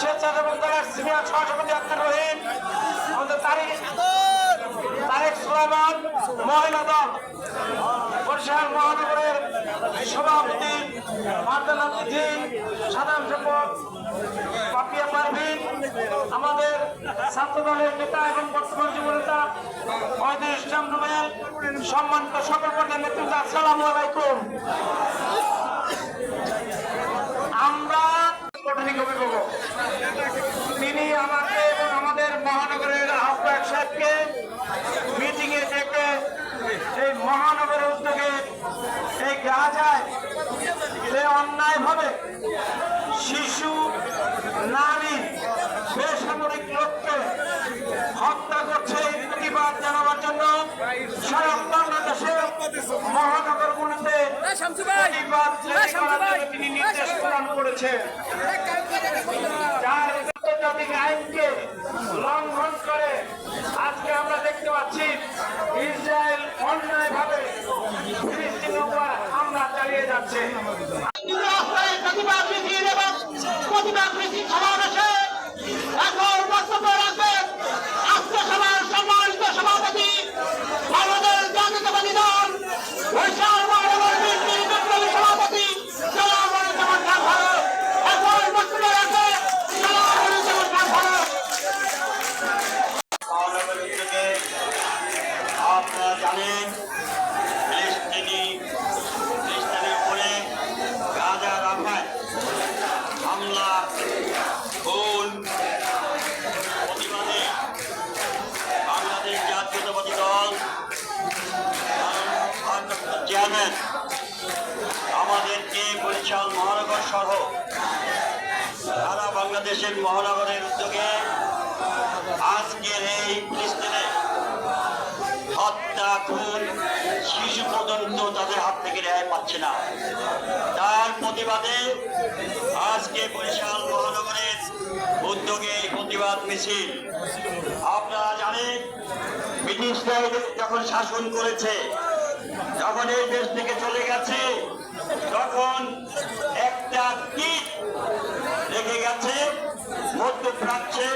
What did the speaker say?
স্বেচ্ছাসেবক দলের সিনিয়র সহসভাপতি আব্দুর রহিম, আমাদের তারিক, তারেক সুলাইমান মহিলা দল, বরিশাল মহানগরের সভাপতি মার্দান আতিথি সাধারণ সম্পাদক পাপিয়া আমাদের ছাত্র দলের নেতা এবং বর্তমান যুব নেতা মহিদুল ইসলাম রুবেল, সম্মানিত সকল নেতৃত্ব আসসালামু আলাইকুম। তিনি আমাকে এবং আমাদের মহানগরের আহ্বায়ক সাহেবকে মিটিং এ ডেকে এই মহানগরের উদ্যোগে এই গাজায় যে অন্যায় ভাবে শিশু নারী বেসামরিক লোককে হত্যা করছে এই প্রতিবাদ জানাবার জন্য সারা বাংলাদেশের মহানগরগুলিতে প্রতিবাদ তিনি নির্দেশ প্রদান করেছেন। যার আন্তর্জাতিক আইনকে লঙ্ঘন করে আজকে আমরা দেখতে পাচ্ছি ইসরায়েল অন্যায়ভাবে ভাবে হামলা চালিয়ে যাচ্ছে। প্রতিবাদ প্রতিবাদ সমাবেশে এখন বক্তব্য রাখবেন আজকে সভার সম্মানিত সভাপতি বাংলাদেশ জাতীয়তাবাদী দল বৈশাল মহানগর বিএনপির বিপ্লবী সভাপতি জনাব মনিরুজ্জামান খান ভারত এখন বক্তব্য রাখবেন জনাব মনিরুজ্জামান খান ভারত মহানগর উদ্যোগে আপনারা জানেন ফিলিস্তিনের গাজা প্রতিবাদে বাংলাদেশ দল আমাদেরকে বরিশাল মহানগর সহ সারা বাংলাদেশের মহানগরের উদ্যোগে আজকের এই ফিলিস্তিনে হত্যা খুন শিশু পর্যন্ত তাদের হাত থেকে রেহাই পাচ্ছে না। তার প্রতিবাদে আজকে বরিশাল মহানগরের উদ্যোগে প্রতিবাদ মিছিল। আপনারা জানেন ব্রিটিশরা যখন শাসন করেছে, যখন এই দেশ থেকে চলে গেছে, তখন একটা কীট রেখে গেছে মধ্যপ্রাচ্যে